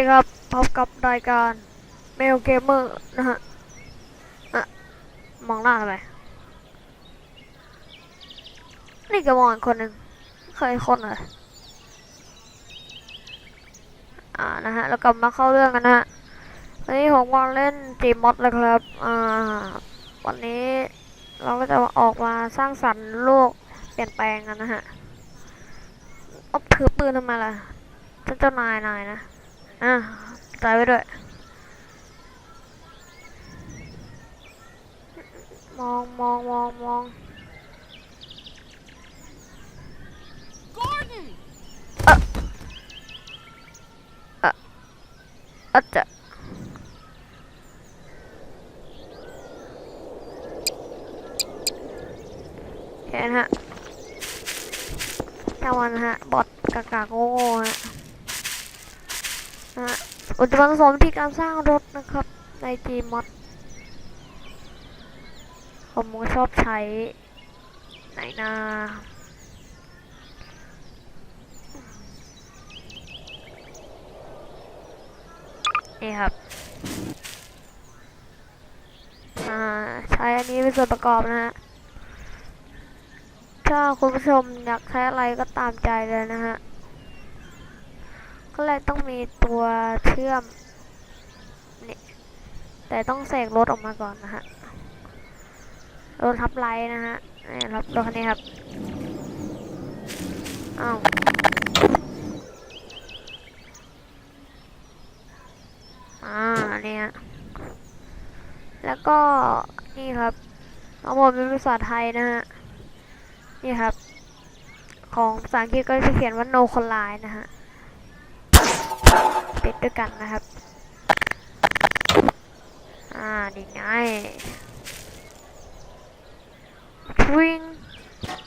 ดีครับพบกับรายการเมลเกมเมอร์นะฮะอะมองหน้าทำไมนี่ก็มองอีกคนหนึ่งเคยคนเลยอ่านะฮะแล้วกลับมาเข้าเรื่องกันนะฮะวันนี้ผมก็เล่นจีมอดเลยครับอ่าวันนี้เราก็จะออกมาสร้างสรรค์โลกเปลี่ยนแปลงกันนะฮะเอาถือปืนทำไมล่ะเจ้านายนายนะ อะใจไว้ด้วย มองมองมองมอง Gordon! อะจะเห็นฮะจาวันฮะ บอทกากาโง่ๆฮะ ฮะอุปกรณ์สมวิธีการสร้างรถนะครับ ใน Gmod ผมชอบใช้ ไหนนานี่ครับอ่าใช้อันนี้เป็นส่วนประกอบนะฮะ ถ้าคุณผู้ชมอยากใช้อะไรก็ตามใจเลยนะฮะ ก็เลยต้องมีตัวเชื่อมนี่แต่ต้องเสกรถออกมาก่อนนะฮะรถทับไลนะฮะนี่ครับรถคันนี้ครับอ้าวอ่าเนี่ยแล้วก็นี่ครับของผมเป็นภาษาไทยนะฮะนี่ครับ ของภาษาอังกฤษก็จะเขียนว่า no collide นะฮะ ติดด้วยกันนะครับ อ่าดีไงวิ่ง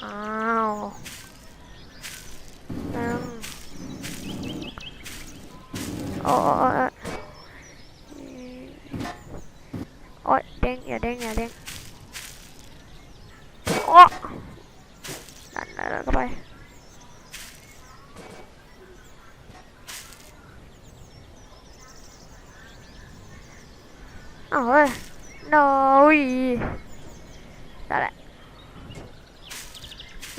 อ้าวนึงโอ้โอ้โอ้โอ้โอ้ยเด้งอย่าเด้งอย่าเด้งโอ้ดันดันดันเข้าไป อ้าวเฮ้ยอีได้แหละ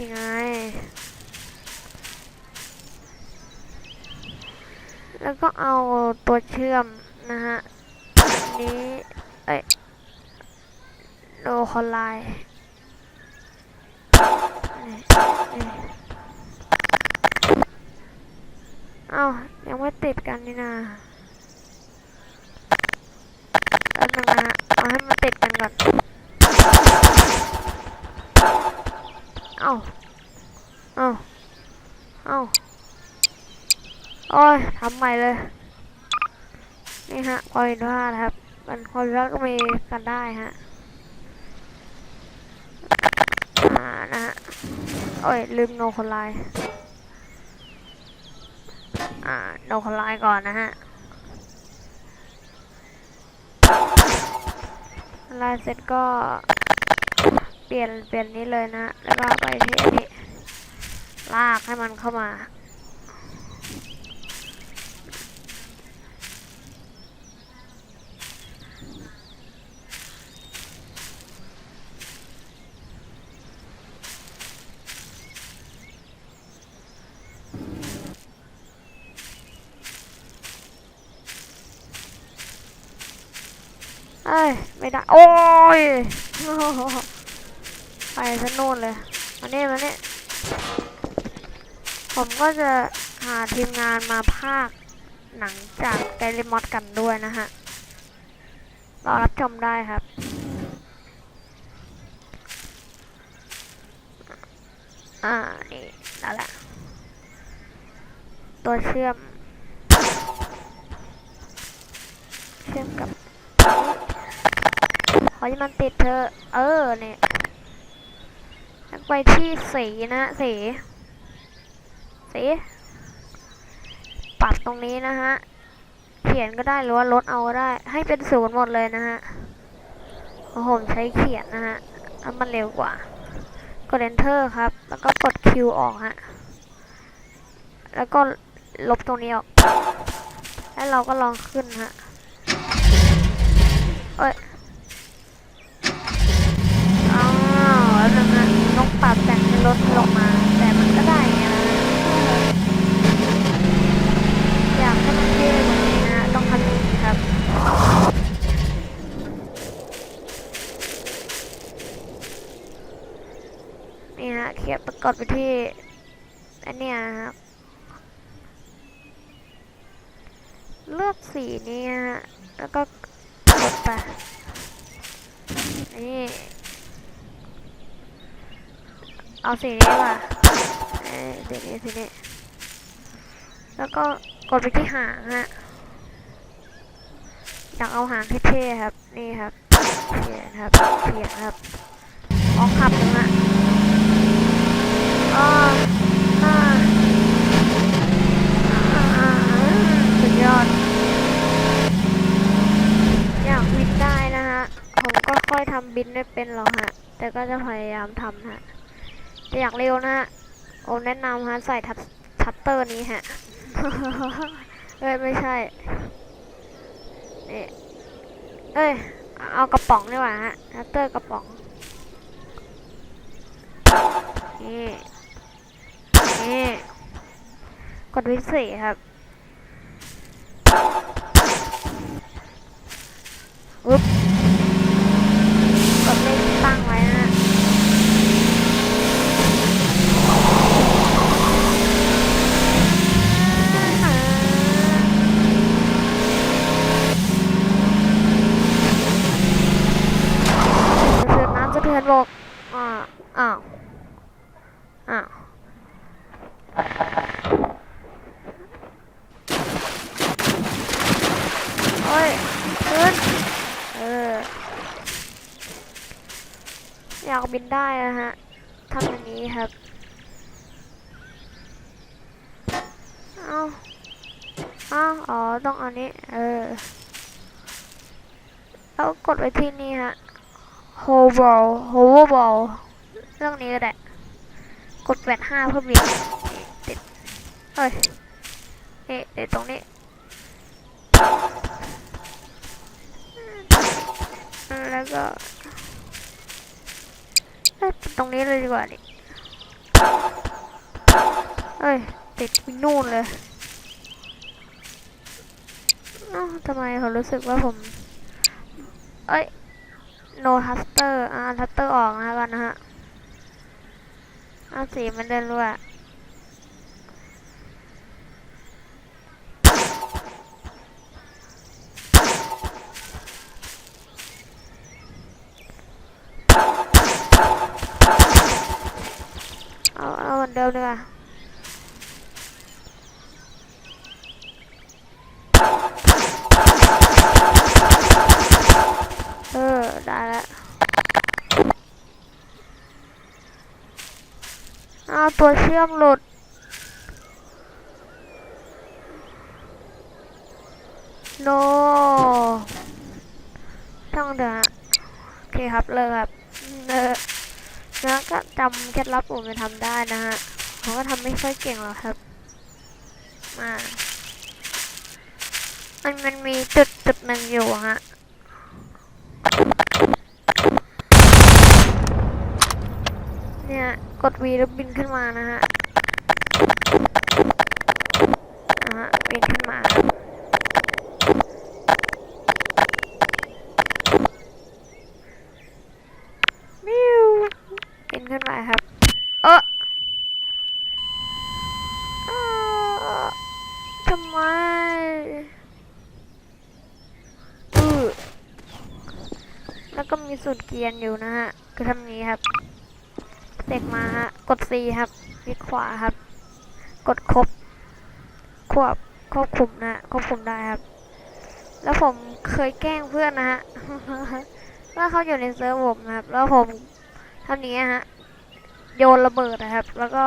ยังไง แล้วก็เอาตัวเชื่อมนะฮะอันนี้ เอ้ยโลคอลไลน์เอ้ายังไม่ติดกันนี่นาป๊บนึ งนะฮะเอาให้มันติดกันก่อนเอ้าเอ้าเอ้าโอ้ยทำใหม่เลย นี่ฮะความผิดพลาครับมันความผิดพลาก็มีกันได้ฮะอ่านะฮะโอ้ยลืมโนคนไลน์อ่าโนคนไลน์ก่อนนะฮะ ลายเสร็จก็เปลี่ยนเปลี่ยนนี้เลยนะ แล้วก็ไปที่อันนี้ลากให้มันเข้ามา เอ้ย ไม่ได้ โอ้ยไปซะนู่นเลยมาเนี่ยมาเนี่ยผมก็จะหาทีมงานมาภาคหนังจากไกลิมอดกันด้วยนะฮะ รอรับชมได้ครับ อ่า นี่นั่นแหละ ตัวเชื่อม เชื่อมกับ ให้มันติดเธอ เออเนี่ยแล้วไปที่สีนะสีสีปรับตรงนี้นะฮะ เขียนก็ได้หรือว่าลดเอาก็ได้ ให้เป็นศูนย์หมดเลยนะฮะเพราะผมใช้เขียนนะฮะแล้วมันเร็วกว่า กด enter ครับ แล้วก็กด Q ออกฮะ แล้วก็ลบตรงนี้ออก แล้วเราก็ลองขึ้นฮะ เอ้ยอ้าวแล้วนึงนะต้อง ปรับแต่งให้ลดลงมา แต่มันก็ได้ไงนะอยากให้มันเท่กว่านี้นะต้องทำอย่างนี้ครับนี่ฮะเขียนประกอบไปที่อันเนี้ยนะครับเลือกสีนี้ฮะแล้วก็ไปนี่ เอาสีนี้ว่าเอ้ยสีนี้สีนี้ แล้วก็กดไปที่หางฮะ อยากเอาหางเท่ๆครับ นี่ครับเขียนครับเขียนครับออกขับนะฮะอ่าอ่าอ่าสุดยอดอยากบินได้นะฮะผมก็ค่อยทำบินไม่เป็นหรอกฮะ แต่ก็จะพยายามทำฮะ อยากเร็วนะฮะโอแนะนำฮะใส่ทับทับเตอร์นี้ฮะเอ้ยไม่ใช่นี่เอ้ยเอากระป๋องดีกว่าฮะทับเตอร์กระป๋องนี่นี่กดวิเศษครับ อุ๊บกดเลขที่ตั้งไว้นะฮะสะเทือนน้ำสะเทือนบกอ่าอ้าวอ้าวโอ้ยขึ้นเอออยากบินได้นะฮะทำอย่างนี้ครับ เอาเอาอ๋อ ต้องอันนี้ เออ แล้วกดไปที่นี่ฮะ hover hoverball เรื่องนี้ก็ได้ กดแปดห้าเพื่อบินติดเฮ้ยนี่ติดตรงนี้ แล้วก็ ตรงนี้เลยดีกว่าดิเอ้ย ติดไปนู่นเลยทำไมผมรู้สึกว่าผม เอ้ย no thuster อ่า thuster ออกนะกันนะฮะอาสีมันเดินรัวเอาเอาเหมือนเดิมดีกว่าเออ ได้แล้ว อ้าวตัวเชื่อมหลุด โนช่างเถอะโอเคครับ เลิกครับเออแล้วก็จำเคล็ดลับผมไปทำได้นะฮะผมก็ทำไม่ค่อยเก่งหรอกครับ มา มันมันมีจุดจุดหนึ่งอยู่ฮะ เนี่ย กด V แล้วบินขึ้นมานะฮะนะฮะบินขึ้นมามิวบินขึ้นมาครับ เอออ่อทำไมอือแล้วก็มีสูตรเกียร์อยู่นะฮะ คือทำนี้ครับ เสกมาฮะ กด C ครับคลิกขวาครับ กดครบควบควบคุมนะควบคุมได้ครับ แล้วผมเคยแกล้งเพื่อนนะฮะว่าเขาอยู่ในเซิร์ฟผมนะครับ แล้วผมทำนี้ฮะ โยนระเบิดนะครับ แล้วก็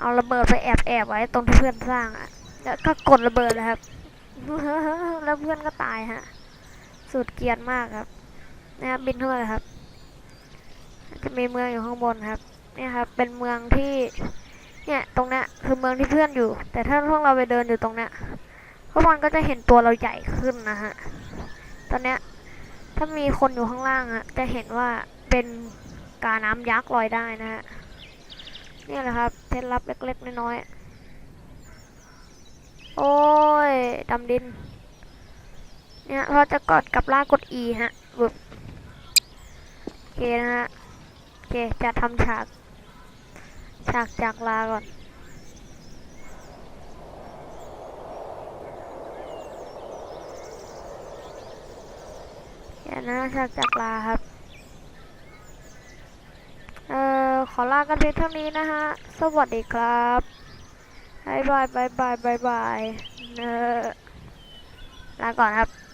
เอาระเบิดไปแอบแอบไว้ตรงที่เพื่อนสร้างอะ แล้วก็กดระเบิดนะครับ แล้วเพื่อนก็ตายฮะ สุดเกียนมากครับ นะครับบินขึ้นมาเลยครับ จะมีเมืองอยู่ข้างบนครับ เนี่ยครับเป็นเมืองที่เนี่ยตรงเนี้ยคือเมืองที่เพื่อนอยู่ แต่ถ้าพวกเราไปเดินอยู่ตรงเนี้ยพก็มันก็จะเห็นตัวเราใหญ่ขึ้นนะฮะตอนเนี้ยถ้ามีคนอยู่ข้างล่างอะจะเห็นว่าเป็นกาน้ำยักษ์ลอยได้นะฮะนี่แหละครับเคล็ดลับเล็กๆน้อยๆโอ้ยดำดิน เนี่ยเราจะกดกับลากกด E ฮะบึบโอเคนะฮะโอเคจะทำฉาก ฉากจากลาก่อนเดี๋ยวนะฉากจากลาครับ เอ่อ ขอลากันเพียงเท่านี้นะฮะ สวัสดีครับบายบายบายบายบายบายเออลาก่อนครับ